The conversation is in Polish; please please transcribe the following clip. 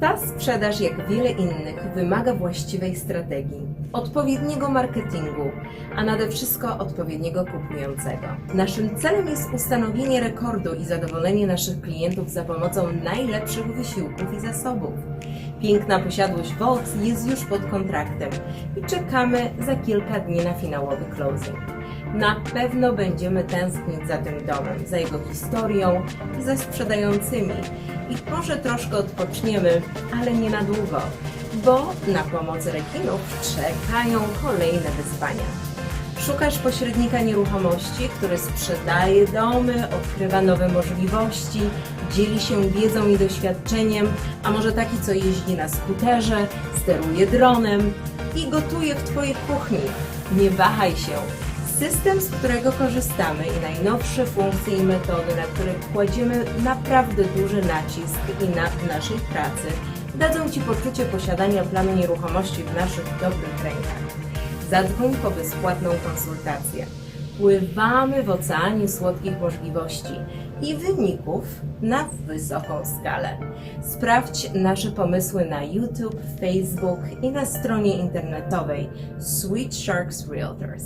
Ta sprzedaż, jak wiele innych, wymaga właściwej strategii, odpowiedniego marketingu, a nade wszystko odpowiedniego kupującego. Naszym celem jest ustanowienie rekordu i zadowolenie naszych klientów za pomocą najlepszych wysiłków i zasobów. Piękna posiadłość Volt jest już pod kontraktem i czekamy za kilka dni na finałowy closing. Na pewno będziemy tęsknić za tym domem, za jego historią ze sprzedającymi. I może troszkę odpoczniemy, ale nie na długo, bo na pomoc rekinów czekają kolejne wyzwania. Szukasz pośrednika nieruchomości, który sprzedaje domy, odkrywa nowe możliwości, dzieli się wiedzą i doświadczeniem, a może taki, co jeździ na skuterze, steruje dronem i gotuje w Twojej kuchni. Nie wahaj się. System, z którego korzystamy i najnowsze funkcje i metody, na które kładziemy naprawdę duży nacisk i na naszej pracy, dadzą Ci poczucie posiadania planu nieruchomości w naszych dobrych rękach. Zadzwoń po bezpłatną konsultację. Pływamy w oceanie słodkich możliwości i wyników na wysoką skalę. Sprawdź nasze pomysły na YouTube, Facebook i na stronie internetowej Sweet Sharks Realtors.